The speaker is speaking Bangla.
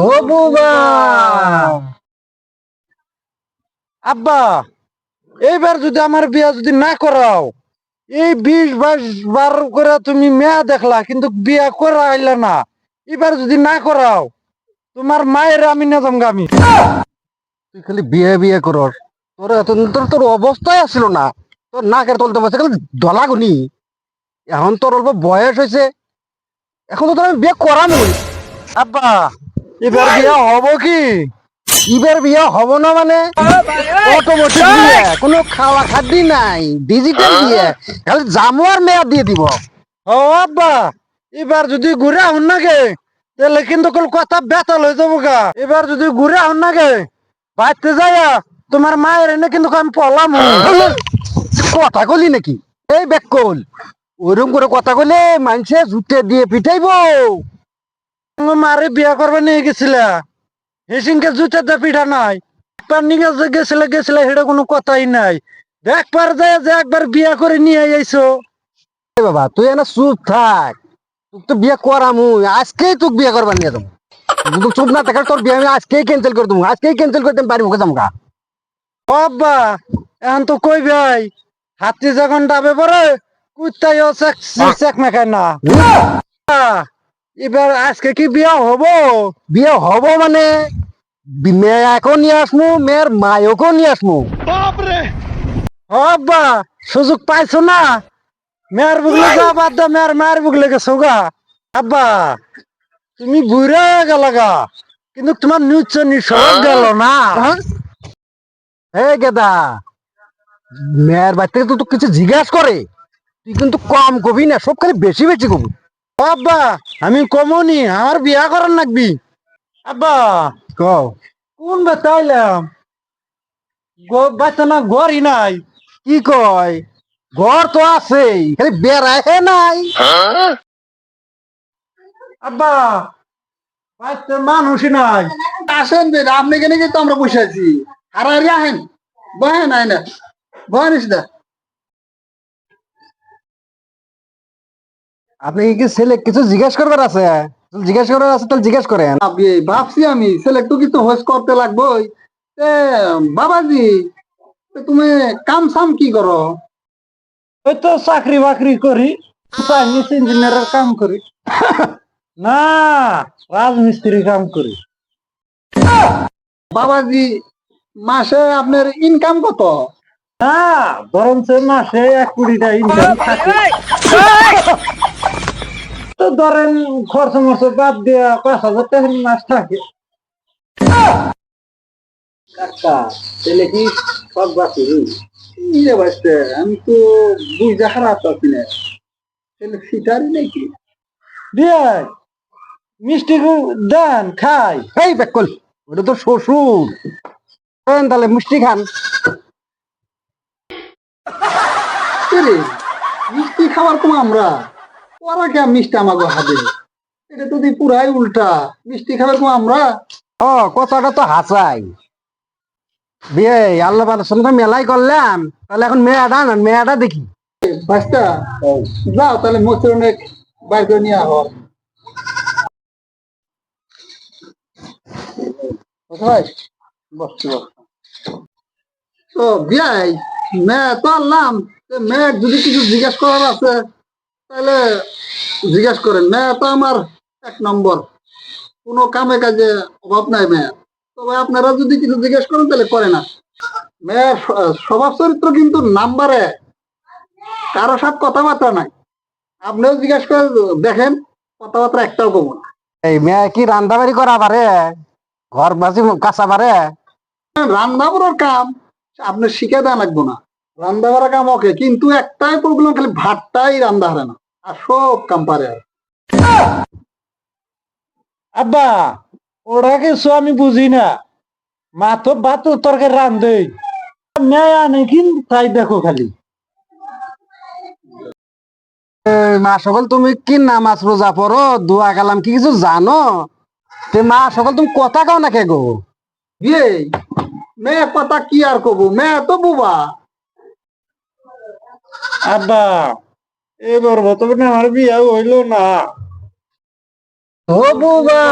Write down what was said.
ও বুবা আব্বা, এইবার যদি আমার বিয়া যদি না করাও, এই বিশ বাইশ বার করে তুমি মেয়া দেখলা, কিন্তু বিয়া করা আইলা না। এবার যদি না করাও, তোমার মায়ের আমি না জমগা আমি তুই খালি বিয়ে বিয়ে করস। তোর এতদিন তোর তোর অবস্থায় আসছিল না। তোর নাকের তলতে বসে খালি ধলাগুনি এখন তোর অল্প বয়স হয়েছে এখন তো তোর আমি বিয়ে করামই। আব্বা এবার বিয়ে হব কি? এবার বিয়ে হব না মানে? অটোমেটিক বিয়ে। কোনো খাওয়া খাদ্যি নাই। ডিজিটাল বিয়ে। খালি জামু আর মেয়াদ দিয়ে দিব। ও আব্বা এবার যদি ঘুরে আহুন নাগে তাহলে কিন্তু কল কথা বেতাল হয়ে যাব গা। এবার যদি ঘুরে আহুন নাগে বাইতে যাইয়া তোমার মায়ের এনে কিন্তু আমি পড়লাম কথা কলি নাকি? এই বেক কল ওরকম করে কথা কইলে মানুষে জুতে দিয়ে আমার মারে বিয়া করবে নিয়ে গেছিলা। হেসিংকে জুতে দিয়ে পিঠা নাই। একবার নিয়ে যে গেছিলে গেছিলে সেটা কোনো কথাই নাই। দেখবার যায় যে একবার বিয়া করে নিয়ে আইছো। বাবা তুই এনে চুপ থাক। তুই তো বিয়ে করামু আজকেই তুই বিয়ে করবার নিয়ে যাব। তুই চুপ না থাকার তোর বিয়ে আমি আজকেই ক্যান্সেল করে দেবো। আজকেই ক্যান্সেল করে দেবো বাড়ি মুখে যাব বাবা এখন তো কই ভাই? হাতি যখন ডাবে পরে কুত্তাইও চেক চেক মেখায় না। এবার আজকে কি বিয়া হব? বিয়ে হব মানে মেয়াকেও নিয়ে আসমু মেয়ের মায়কেও নিয়ে আসমু। বাবা সুযোগ পাইছো না? মেয়ের বুগলে যা বাদ দাও মেয়ের মায়ের বুগলে গেছো গা। আব্বা তুমি বুড়া গেল গা কিন্তু তোমার নিউজ সব গেল না। হে গেদা মেয়ের বাড়ি থেকে তো কিছু জিজ্ঞাস করে। তুই কিন্তু কম কবি না সব খালি বেশি বেশি কবি। আব্বা আমি কমনি আমার বিয়া করার লাগবি। আব্বা কও। কোন বেতাইলাম বাচ্চা না ঘরই নাই। কি কয়? ঘর তো আছে খালি বেড়ায় হে নাই। আব্বা বাচ্চা মানুষই নাই। আসেন বেন আপনি কেন তো আমরা বসে আছি? আর আর আহেন। বহেন আয় না বহেন দা। আপনি কি ছেলে কিছু জিজ্ঞেস করবার আছে? জিজ্ঞেস করার আছে তাহলে জিজ্ঞেস করেন। ভাবি ভাবছি আমি ছেলে তো কিছু হোস করতে লাগবোই তে বাবাজি তুমি কাম সাম কি করো? ওই তো চাকরি বাকরি করি চাইনিজ ইঞ্জিনিয়ারের কাম করি। না রাজমিস্ত্রি কাম করি। বাবাজি মাসে আপনার ইনকাম কত? না বরঞ্চ মাসে এক কোটিটা ইনকাম থাকে। তো ধরেন খরচ মরচ বাদ দিয়া পাঁচ হাজার টাকা মাস থাকে। কি সব আমি তো বুঝতে খারাপ আছি না। নাকি? দিয়ে মিষ্টি দেন, খাই। এই বেকল, ওটা তো শ্বশুর। তাহলে মিষ্টি খান। মিষ্টি খাবার কম আমরা। ওরা কে মিষ্টি আমাকে হাতে? এটা তো দি পুরাই উল্টা। মিষ্টি খাবার কম আমরা? ও কথাটা তো হাসাই। বিয়ে আল্লাহ বাবার সঙ্গে মেলাই করলাম। তাহলে এখন মেয়াটা না মেয়াটা দেখি। বাস্তা যাও তাহলে মোচর অনেক বাইর করে নিয়ে আহ। তো বিয়াই মেয়ে তো আনলাম। মেয়ে যদি কিছু জিজ্ঞেস করার আছে তাহলে জিজ্ঞেস করেন মেয়ে তো আমার এক নম্বর। কোনো কামে কাজে অভাব নাই মেয়ের তবে আপনারা যদি কিছু জিজ্ঞেস করেন তাহলে করে না। মেয়ের স্বভাব চরিত্র কিন্তু নাম্বারে। কারও সাথে কথাবার্তা নাই। আপনিও জিজ্ঞেস করে দেখেন কথাবার্তা একটাও কমন এই মেয়ে কি রান্না বাড়ি করা পারে ঘর বাসি কাঁচা পারে রান্না বড়ার কাম আপনি শিখে দেওয়া লাগবো না। রান্না করা কাম ওকে কিন্তু একটাই প্রবলেম খালি ভাতটাই রান্না হারে না। সব কাম আব্বা ওরা কিছু আমি বুঝি না। মা তো ভাত তরকারি রান্ধে মেয়ে আনে কি তাই দেখো খালি। মা সকল তুমি কি নামাজ রোজা পড়ো? দোয়া কালাম কি কিছু জানো? তে মা সকল তুমি কথা কাও না কে গো? বিয়ে মেয়ে কথা কি আর কব? মেয়ে তো বুবা। আব্বা এবার বর্তমানে আমার বিয়া হইল না। ও বুবা।